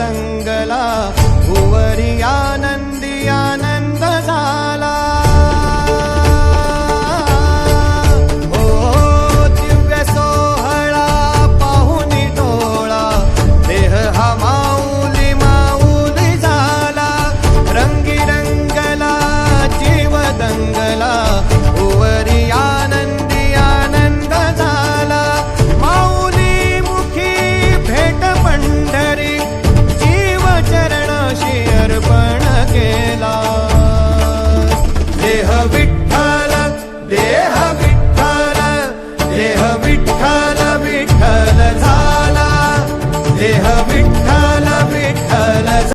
दंगला भुवरिया هلت بإحسان